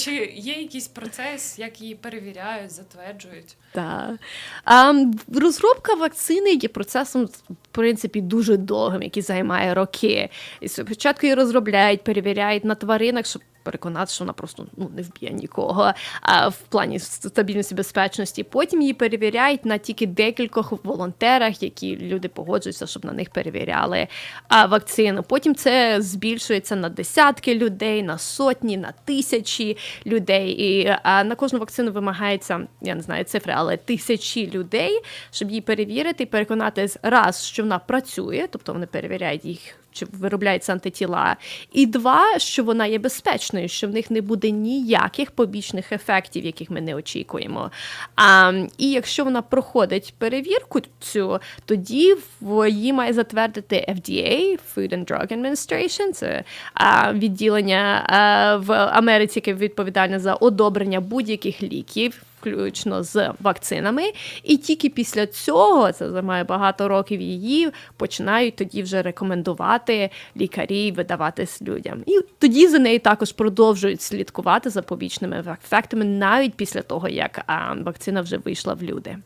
Чи є якийсь процес, як її перевіряють, затверджують? Так. А, розробка вакцини є процесом, в принципі, дуже довгим, який займає роки. І спочатку її розробляють, перевіряють на тваринах, щоб переконати, що вона просто ну, не вб'є нікого а, в плані стабільності безпечності. Потім її перевіряють на тільки декількох волонтерах, які люди погоджуються, щоб на них перевіряли а, вакцину. Потім це збільшується на десятки людей, на сотні, на тисячі людей. І а, на кожну вакцину вимагається, я не знаю цифри, але тисячі людей, щоб її перевірити і переконати раз, що вона працює, тобто вони перевіряють їх. Чи виробляються антитіла, і два, що вона є безпечною, що в них не буде ніяких побічних ефектів, яких ми не очікуємо. А, і якщо вона проходить перевірку цю, тоді її має затвердити FDA, Food and Drug Administration, це а, відділення а, в Америці, яке відповідальне за одобрення будь-яких ліків включно з вакцинами, і тільки після цього це займає багато років її починають тоді вже рекомендувати лікарі видаватись людям. І тоді за нею також продовжують слідкувати за побічними ефектами навіть після того, як вакцина вже вийшла в люди.